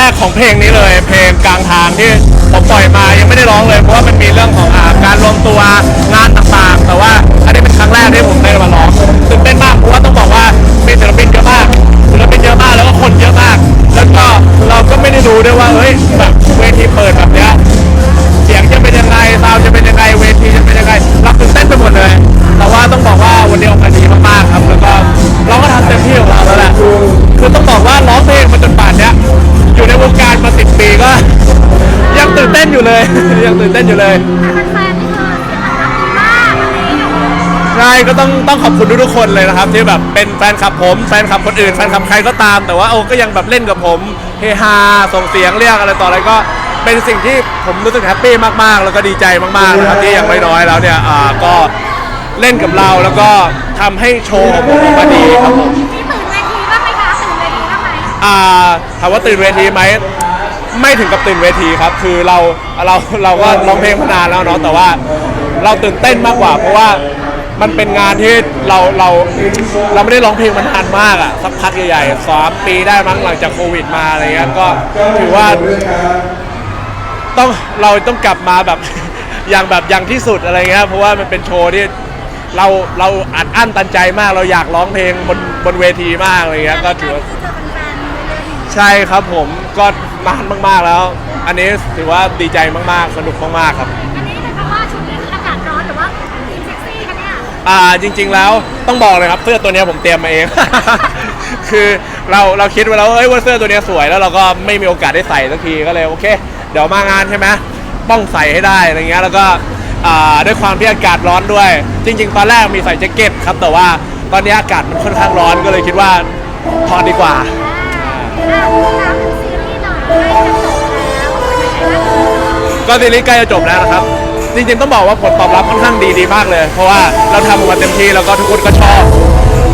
แรกของเพลงนี้เลย เพลงกลางทางที่ผมปล่อยมายังไม่ได้ร้องเลยเพราะว่ามันมีเรื่องของอาการรวมตัวงานต่างๆ แต่ว่าอันนี้เป็นครั้งแรกที่ผม ยยังตื่นเต้นอยู่เลยแต่แฟนๆนี่คือเสียงตอบรับดีมากอันนี้โอ้โหใช่ก็ต้องต้องขอบคุณทุกๆคนเลยนะครับ ที่แบบเป็นแฟนคลับผมแฟนคลับคนอื่นแฟนคลับใครก็ตาม แต่ว่าโอ้ก็ยังแบบเล่นกับผมเฮฮาส่งเสียงเรียกอะไรต่ออะไรก็เป็นสิ่งที่ผมรู้สึกแฮปปี้มากๆ แล้วก็ดีใจมากๆนะครับที่อย่างน้อยๆแล้วเนี่ยอ่าก็เล่นกับเราแล้วก็ทำให้โชว์ของผมออกมาดีครับผม มีตื่นเวทีบ้างไหมคะตื่นเวทีบ้างไหม อ่าถามว่าตื่นเวทีไหม ไม่ถึงกับตื่นเวทีครับ คือเราเราเราก็ร้องเพลงมานานแล้วเนาะแต่ว่าเราตื่นเต้นมากกว่า เพราะว่ามันเป็นงานที่เราเราเราไม่ได้ร้องเพลงมานานมากอะสักพักใหญ่ๆสามปีได้มั้งหลังจากโควิดมาอะไรเงี้ยก็ถือว่าต้องเราต้องกลับมาแบบ อย่างแบบอย่างที่สุดอะไรเงี้ยเพราะว่ามันเป็นโชว์ที่เราเราอัดอั้นตันใจมากเราอยากร้องเพลงบนบนเวทีมากอะไรเงี้ยก็ถือว่า ในเวทีใช่ครับผมก็นานมาก ๆแล้ว อันนี้ถือว่าดีใจมากๆ สนุกมากๆครับ อันนี้นะคะว่าชุดนี้คืออากาศร้อนหรือว่าทีมเซ็กซี่คะเนี่ยอ่าจริง ๆแล้วต้องบอกเลยครับเสื้อตัวเนี้ยผมเตรียมมาเอง คือเราเราคิดไว้แล้วเอ้ยว่าเสื้อตัวเนี้ยสวยแล้วเราก็ไม่มีโอกาสได้ใส่สักทีก็เลยโอเค เดี๋ยวมางานใช่ไหมต้องใส่ให้ได้อะไรเงี้ยแล้วก็อ่าด้วยความที่อากาศร้อนด้วย จริง ๆ ตอนแรกมีใส่แจ็คเก็ตครับแต่ว่าตอนนี้อากาศมันค่อนข้างร้อนก็เลยคิดว่าถอดดีกว่าอ่ ก็ซีรีส์ใกล้จะจบแล้วนะครับ จริงๆต้องบอกว่าผลตอบรับค่อนข้างดีดีมากเลย เพราะว่าเราทำออกมาเต็มที่แล้วก็ทุกคนก็ชอบ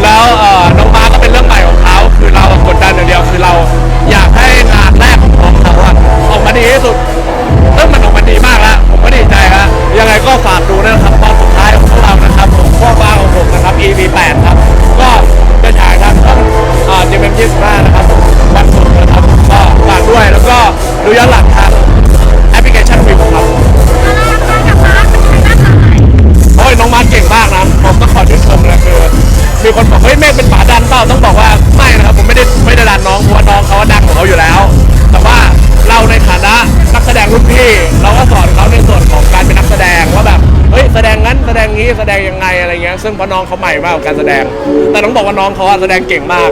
แล้วเอ่อน้องมาก็เป็นเรื่องใหม่ของเขาคือเรากดดันอย่างเดียวคือเราอยากให้งานแรกของเขาอะออกมาดีที่สุดซึ่งมันออกมาดีมากแล้วผมก็ดีใจครับยังไงก็ฝากดูนะครับตอนสุดท้ายของพวกเรานะครับผมข้อฟ้าของผมนะครับ EP 8ครับก็จะฉายทางช่องอ่า GMM 25นะครับ ดูย้อนหลังทางแอปพลิเคชันวิวครับนแรกมากับมาร์คเป็นยังไงบ้างโอ้ยน้องมาร์คเก่งมากนะผมต้องขอชื่นชมเลยคือมีคนบอกเฮ้ยเมฆเป็นป๋าดันเปล่าต้องบอกว่าไม่นะครับผมไม่ได้ไม่ได้ดันน้องเพราะว่าน้องเขาดังของเขาอยู่แล้ว แต่ว่าเราในฐานะนักแสดงรุ่นพี่ เราก็สอนเขาในส่วนของการเป็นนักแสดงว่าแบบเฮ้ยแสดงงั้นแสดงงี้แสดงยังไงอะไรเงี้ยซึ่งพราะน้องเขาใหม่มากกับการแสดง แต่ต้องบอกว่าน้องเขาอะแสดงเก่งมาก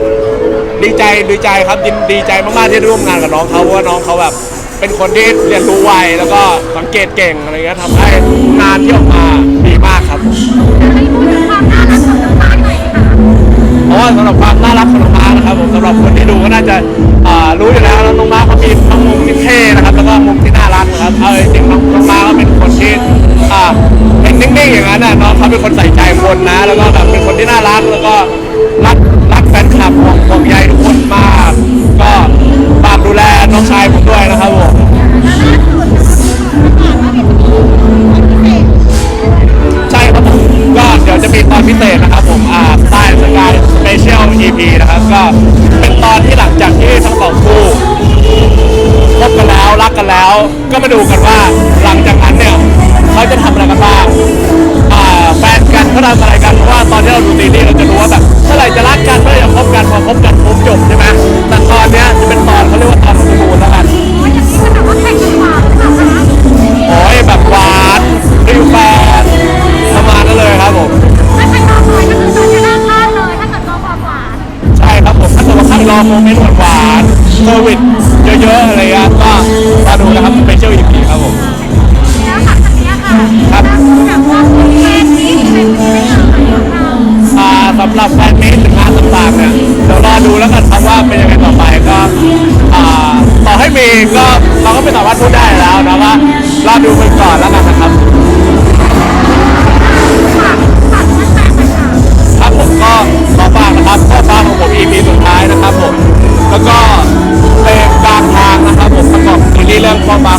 ดีใจดีใจครับยินดีใจมากๆที่ได้ร่วมงานกับน้องเขาเพราะว่าน้องเขาแบบ เป็นคนที่เรียนรู้ไวแล้วก็สังเกตเก่งอะไรเงี้ยทำให้งานที่ออกมาดีมากครับให้พูดถึงความเพราะว่าสำหรับความน่ารักของน้องมาร์คนะครับผมสำหรับคนที่ดูก็น่าจะอ่ารู้อยู่แล้วแล้วน้องมาร์คเขามีทั้งมุมที่เท่นะครับแล้วก็มุมที่น่ารักนะครับเอาจริงๆน้องน้องมาร์คเขาเป็นคนที่อ่าเป็นนิ่งๆอย่างนั้นน่ะน้องเขาเป็นคนใส่ใจคนนะ แล้วก็แบบเป็นคนที่น่ารักแล้วก็รักรักแฟนคลับของของใย คนมาก ก็ฝากดูแลน้องชายผมด้วยนะครับผมใช่ครับผมก็เดี๋ยวจะมีตอนพิเศษนะครับผมอ่าใต้สกายสเปเชียล EP นะครับ ก็เป็นตอนที่หลังจากที่ทั้งสองคู่คบกันแล้วรักกันแล้ว ก็มาดูกันว่าหลังจากนั้นเนี่ยเขาจะทำอะไรกันบ้างอ่าแฟนกันเขาทำอะไร ที่เราดูซีรีส์เราจะรู้ว่าแบบเมื่อไหร่จะรักกันเมื่อไหร่จะคบกันพอคบกันปุ๊บจบใช่ไหมแต่ตอนเนี้ยจะเป็นตอนเขาเรียกว่าตอนฮันนีมูนแล้วกันโอ้ยแบบหวานริวแฟนประมาณนั้นเลยครับผมใช่ครับผมถ้าเกิดว่าใครรอโมเมนต์หวานๆเซอร์วิสเยอะๆอะไรเงี้ยก็มาดูนะครับสเปเชียลอีพีครับผม เป็นยังไงต่อไปก็ต่อให้มีก็เราก็ไม่สามารถพูดได้แล้วนะว่าเราดูไปก่อนแล้วกันนะครับครับผมก็ขอฝากนะครับข้อความของผม EP สุดท้ายนะครับผมแล้วก็เพลงกลางทางนะครับผมประกอบซีรีส์เรื่องข้อควา